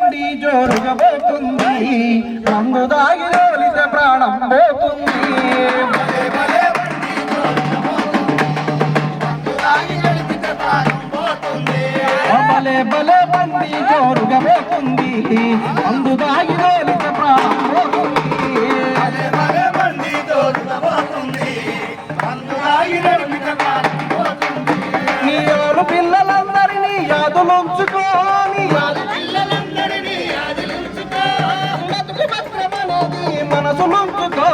బండి జోరుగా పోతుంది. మందు దాగి రోలితే ప్రాణం పోతుంది. బలే బలే బండి జోరుగా పోతుంది. మందు దాగి రోలితే ప్రాణం పోతుంది. నీ ఆరు పిల్లలందరినీ యాదులుంచుకో నీ యాదు భద్రమనేది మనసులుంచుకో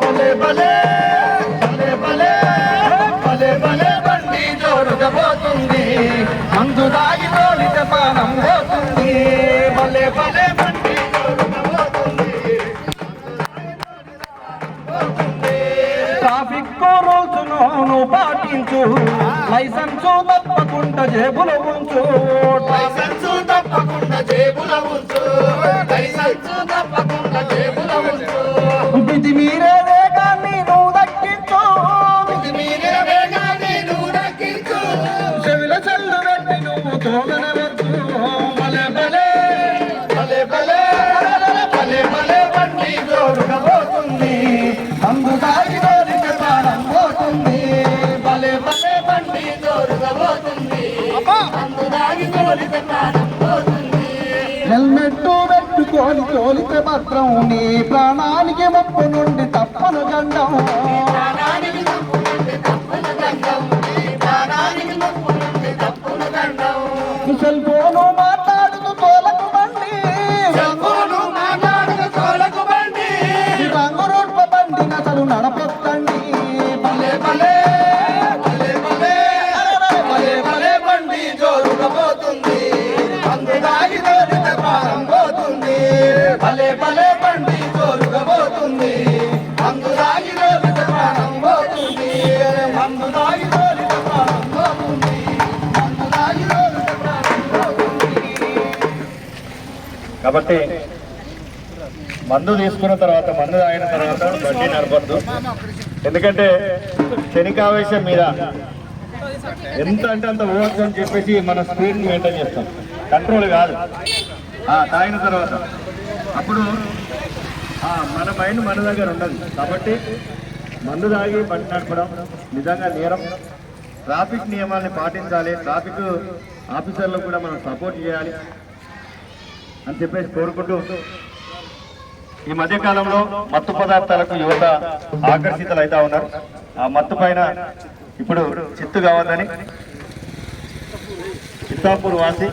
బలే బలే బలే బలే బలే బలే బండి జోరుగా పోతుంది అందు దాగి తోలిత పానం పోతుంది. బలే బలే బండి ట్రాఫిక్ రూల్స్ పాటించు. లైసెన్స్ తప్పకుండా జేబులో ఉంచు. లైసెన్స్ తప్పకుండా జేబుల ఉంచు. లైసెన్స్ హెల్మెట్ పెట్టుకొని తోలితే మాత్రం నీ ప్రాణానికి ముప్పు నుండి తప్పను గండం مسلمان కాబట్టి మందు తీసుకున్న తర్వాత మందు తాగిన తర్వాత బండి నడపద్దు. ఎందుకంటే శనికావేశం మీద ఎంత అంటే అంత పోవచ్చు అని చెప్పేసి మన స్పీడ్ మెయింటైన్ చేస్తాం. కంట్రోల్ కాదు. తాగిన తర్వాత. అప్పుడు మన మైండ్ మన దగ్గర ఉండదు. కాబట్టి మందు తాగి బండి నడపడం నిజంగా నేరం. ట్రాఫిక్ నియమాల్ని పాటించాలి. ట్రాఫిక్ ఆఫీసర్లకు కూడా మనం సపోర్ట్ చేయాలి. అని చెప్పేసి కోరుకుంటూ ఈ మధ్య కాలంలో మత్తు పదార్థాలకు యువత ఆకర్షితులు అవుతా ఉన్నారు. ఆ మత్తు పైన ఇప్పుడు చిత్తు కావద్దని చిత్తాపూర్ వాసి